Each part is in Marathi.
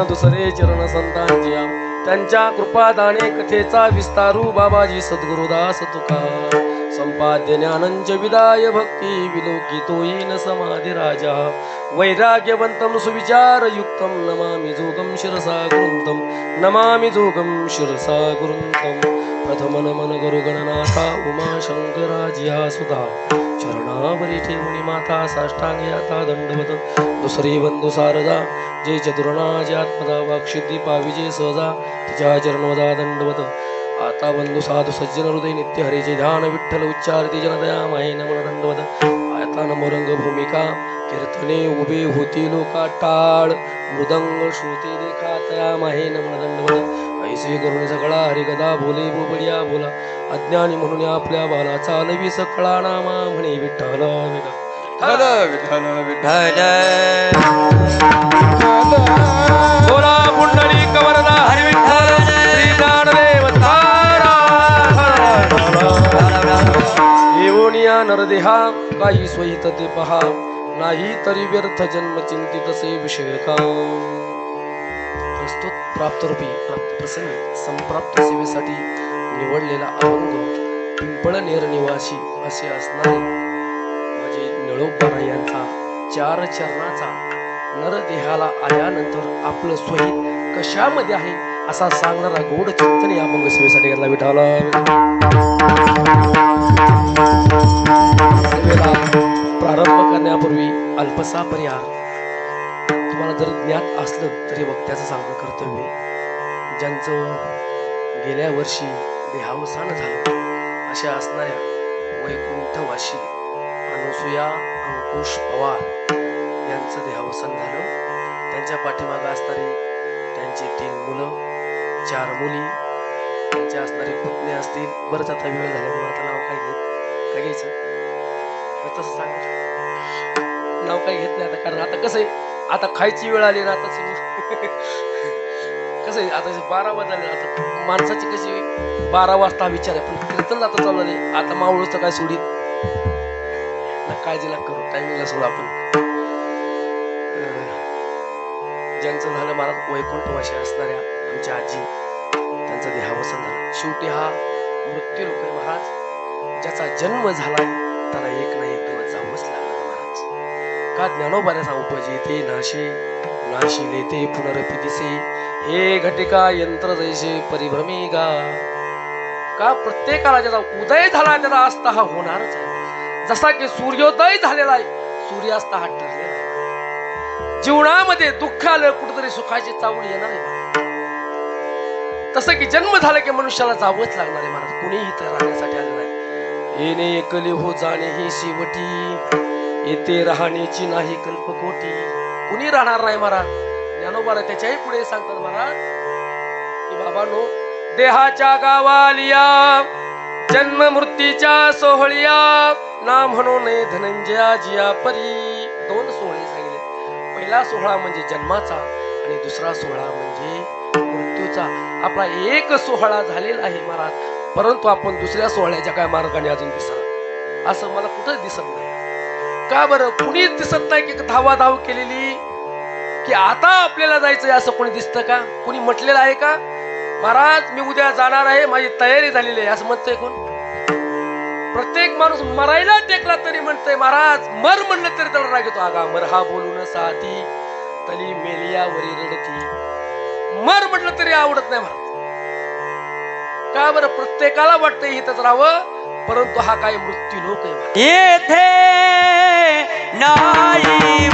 प्रथम दुसरे चरण संतांच्या. त्यांच्या कृपादाने कथेचा विस्तारू बाबाजी सद्गुरुदास तुका संपाद्य ज्ञानंच विदाय भक्ती विलोकितोयीन समाधी राजा. वैराग्यवंतम सुविचार युक्तम नमामि जोगम शिरसा गुरुंतम नमामि जोगम शिरसा गुरुंतम प्रथम नमन गुरुगणनाथा उमाशंकराजिया सुधा. चरणावरी ठेवणी माता साष्टांगी आता दंडवत दुसरी बंधू सारदा जे चतुर्णा जे आत्मदा वाक्षुद्धी पाविजे सहजा तिच्या चरणवदा दंडवत आता बंधू साधू सज्जन हृदय नित्य हरीचे ध्यान विठ्ठल उच्चारती जनदया माये नमन दंडवत आता नमरंग भूमिका कीर्तने उभे होती लोका टाळ मृदंग श्रुती देखा तया माहे नमन दंडवत ऐसे करून सगळा हरिगदा बोले बोबडिया बोला. अज्ञानी म्हणून आपल्या बाला चालवी सकळा नामा म्हणे विठ्ठल विठ्ठल. विठ्ठल विठ्ठल बोला कवरदा नरदेहा काही स्वहित ते पहा. नाही तरी व्यर्थ जन्म चिंतित से विषय का? प्रस्तुत प्राप्तरूपी रूपी संप्राप्त सेवेसाठी निवडलेला अभंग पिंपळनेर निवासी असे असणारे माझे निळोबारा यांचा चार चरणाचा नरदेहाला आल्यानंतर आपलं स्वहित कशामध्ये आहे असा सांगणारा गोड चिंतन या अभंग सेवेसाठी घेतला विठाला सेवेला प्रारंभ करण्यापूर्वी अल्पसा पर्याय तुम्हाला जर ज्ञात असलं तरी वक्त्याचं सांगणं कर्तव्य ज्यांचं गेल्या वर्षी देहावसान झालं अशा असणाऱ्या वैकुंठवाशी अनुसुया अंकुश पवार यांचं देहावसान झालं. त्यांच्या पाठीमागं असणारे त्यांची तीन मुलं चार मुली त्यांच्या असणारे पुतणे असतील. बरंच आता वेळ झाल्यामुळे आता नाव काय घेत काय घ्यायचं? तसं सांगायचं नाव काही घेत नाही आता कारण आता कसं आहे आता खायची वेळ आली ना आता कसं आहे आता बारा वाजले आता माणसाची कशी बारा वाजता विचार आहे पण कीर्तन आता चालू झाले आता मावळचं काय सोडीत ना काळजी करू टायमिंगला सोडू आपण. ज्यांचं झालं महाराज वैकुंठवाशी असणाऱ्या आमच्या आजी त्यांचं देहावसन झालं. शेवटी हा मृत्यू लोक महाराज. ज्याचा जन्म झाला त्याला एक ना एक दिवस जावंच लागला महाराज. का ज्ञानोबाऱ्याचा उपजे ते नाशे. नाशिले ते पुनरपी दिसे हे घटिका यंत्र जैसे परिभ्रमी गा. का प्रत्येकाला ज्याचा उदय झाला त्याचा अस्त हा होणारच आहे जसा की सूर्योदय झालेला आहे सूर्यास्त हा ठरलेला आहे. जीवनामध्ये दुःख आलं कुठेतरी सुखाची चावड येणार आहे. तसं की जन्म झाला की मनुष्याला जावंच लागणार आहे महाराज. कुणीही इथं राहण्यासाठी आलं नाही. येणे एकले हो जाणे ही शेवटी. येथे राहण्याची नाही कल्पकोटी. कुणी राहणार नाही महाराज? ज्ञानोबाला त्याच्याही पुढे सांगतात महाराज की बाबांनो देहाच्या गावालिया जन्म मृत्यूच्या सोहळिया ना म्हणून धनंजया जिया परी. दोन सोहळे सांगितले. पहिला सोहळा म्हणजे जन्माचा आणि दुसरा सोहळा म्हणजे मृत्यूचा. आपला एक सोहळा झालेला आहे महाराज परंतु आपण दुसऱ्या सोहळ्याच्या काय मार्गाने अजून दिसा असं मला कुठंच दिसत नाही. का बरं? कुणीच दिसत नाही की धावा धाव केलेली? की आता आपल्याला जायचंय असं कोणी दिसतं का? कुणी म्हटलेलं आहे का? महाराज मी उद्या जाणार आहे माझी तयारी झालेली आहे. असं म्हणतंय कोण? प्रत्येक माणूस मरायला टेकला तरी म्हणतोय महाराज मर म्हणलं तरी त्याला राग येतो. आगा मर हा बोलून साथी तली मेलियावरी रडती. मर म्हटलं तरी आवडत नाही महाराज. का बरं? प्रत्येकाला वाटतंय इथंच राहावं परंतु हा काय मृत्यू लोक आहे. येथे नाही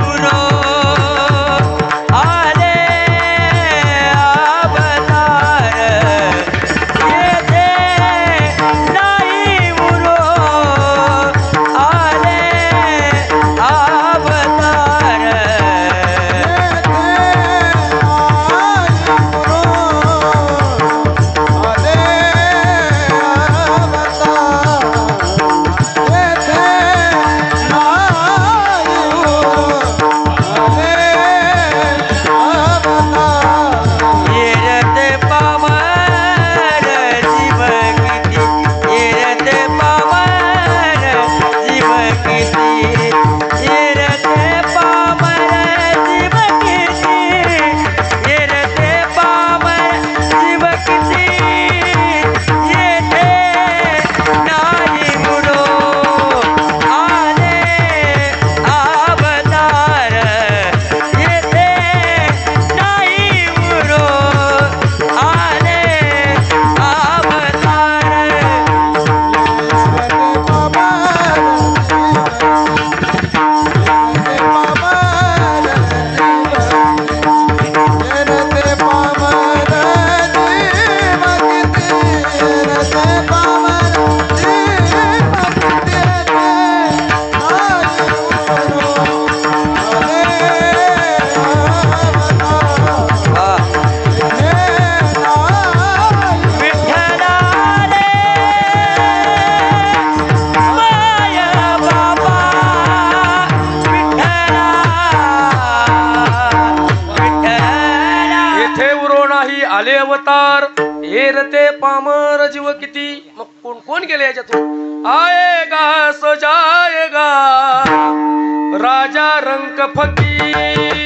याच्यातून आएगा सो जाएगा. राजा रंग फकीर.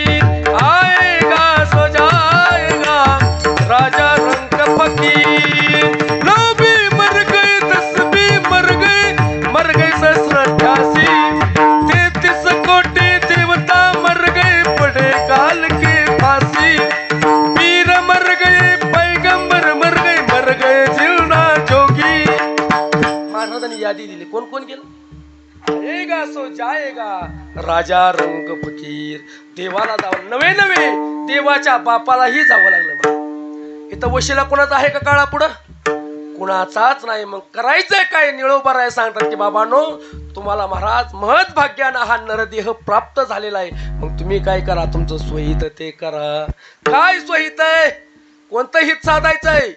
राजा रंग फकीर. देवाला जावं. नवे नवे देवाच्या बापालाही जावं लागलं मला इथं वशिला कोणाचा आहे का काळा पुढं? कुणाचाच नाही. मग करायचंय काय? निळोबा राय सांगतात की बाबानो तुम्हाला महाराज महत् भाग्यानं हा नरदेह प्राप्त झालेला आहे. मग तुम्ही काय करा? तुमचं स्वहित ते करा. काय स्वहित आहे? कोणतं हित साधायचंय?